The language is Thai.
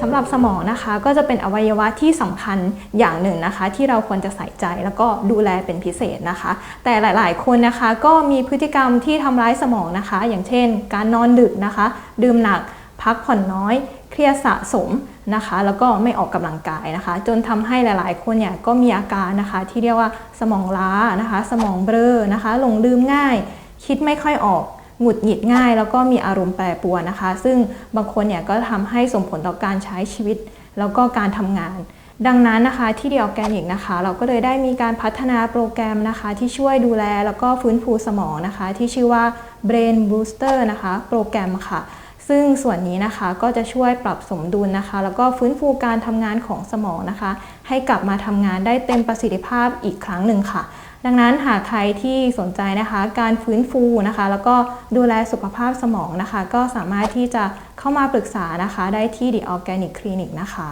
สำหรับสมองนะคะก็จะเป็นอวัยวะที่สำคัญอย่างหนึ่งนะคะ ที่เราควรจะใส่ใจแล้วก็ดูแลเป็นพิเศษนะคะ แต่หลาย ๆ คนนะคะก็มีพฤติกรรมที่ทำร้ายสมองนะคะ อย่างเช่น การนอนดึกนะคะ ดื่มหนัก พักผ่อนน้อย เครียดสะสมนะคะ แล้วก็ไม่ออกกำลังกายนะคะ จนทำให้หลาย ๆ คนเนี่ยก็มีอาการนะคะที่เรียกว่าสมองล้านะคะ สมองเบลอนะคะ หลงลืมง่าย คิดไม่ค่อยออก หงุดหงิดง่าย แล้วก็มีอารมณ์แปรปรวนนะคะ ซึ่งบางคนเนี่ยก็ทำให้ส่งผลต่อการใช้ชีวิต แล้วก็การทำงาน ดังนั้นนะคะที่เดียวแกนิกนะคะ เราก็เลยได้มีการพัฒนาโปรแกรมนะคะ ที่ช่วยดูแลแล้วก็ฟื้นฟูสมองนะคะ ที่ชื่อว่า Brain Booster นะคะ โปรแกรมค่ะซึ่งส่วนนี้นะคะก็จะช่วยปรับสมดุลนะคะ แล้วก็ฟื้นฟูการทำงานของสมองนะคะ ให้กลับมาทำงานได้เต็มประสิทธิภาพอีกครั้งหนึ่งค่ะ ดังนั้นหากใครที่สนใจนะคะการฟื้นฟูนะคะ แล้วก็ดูแลสุขภาพสมองนะคะ ก็สามารถที่จะเข้ามาปรึกษานะคะ ได้ที่ The Organic Clinic นะคะ